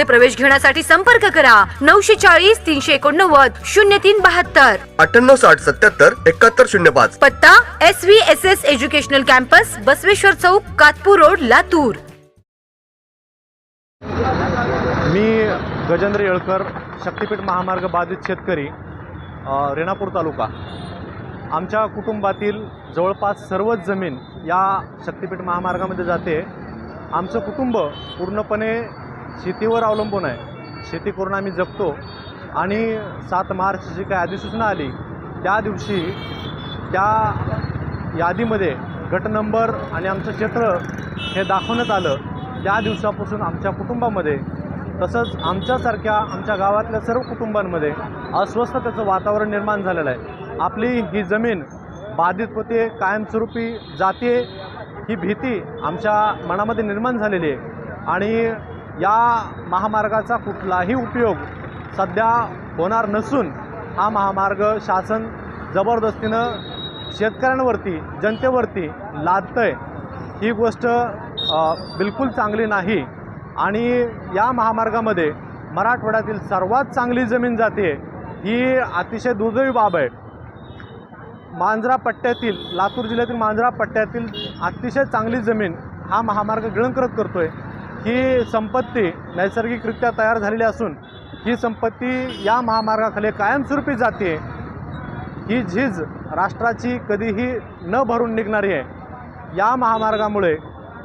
प्रवेश घेण्यासाठी संपर्क करा. नऊशे चाळीस तीनशे एकोणनव्वद शून्य तीन बहात्तर. अठ्ठ्याण्णव साठ सत्याहत्तर एकाहत्तर शून्य पाच. पत्ता S V S S educational campus Basaveshwar Chowk Katpur road Latur. मी गजेंद्र येळकर शक्तीपीठ महामार्ग बाधित शेतकरी रेणापूर तालुका. आमच्या कुटुंबातील जवळपास सर्वच जमीन या शक्तीपीठ महामार्गामध्ये जाते. आमचं कुटुंब पूर्णपणे शेतीवर अवलंबून आहे. शेती करून आम्ही जगतो. आणि सात मार्च जी काही अधिसूचना आली त्या दिवशी त्या यादीमध्ये गट नंबर आणि आमचं क्षेत्र हे दाखवण्यात आलं. त्या दिवसापासून आमच्या कुटुंबामध्ये तसंच आमच्यासारख्या आमच्या गावातल्या सर्व कुटुंबांमध्ये अस्वस्थतेचं वातावरण निर्माण झालेलं आहे. आपली ही जमीन बाधित होते कायमस्वरूपी जाते ही भीती आमच्या मनामध्ये निर्माण झालेली आहे. आणि या महामार्गाचा कुठलाही उपयोग सध्या होणार नसून हा महामार्ग शासन जबरदस्तीनं शेतकऱ्यांवरती जनतेवरती लादतं आहे ही गोष्ट बिलकुल चांगली नाही. आणि या महामार्गामध्ये मराठवाड्यातील सर्वात चांगली जमीन जाते ही अतिशय दुर्दैवी बाब आहे. मांजरा पट्ट्यातील लातूर जिल्ह्यातील मांजरा पट्ट्यातील अतिशय चांगली जमीन हा महामार्ग गिळंकृत करतो आहे ही संपत्ती नैसर्गिकरित्या तयार झालेली असून ही संपत्ती या महामार्गाखाली कायमस्वरूपी जाते. ही झीज राष्ट्राची कधीही न भरून निघणारी आहे. या महामार्गामुळे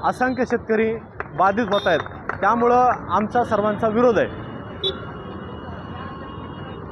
असंख्य शेतकरी बाधित होत आहेत. त्यामुळं आमचा सर्वांचा विरोध आहे.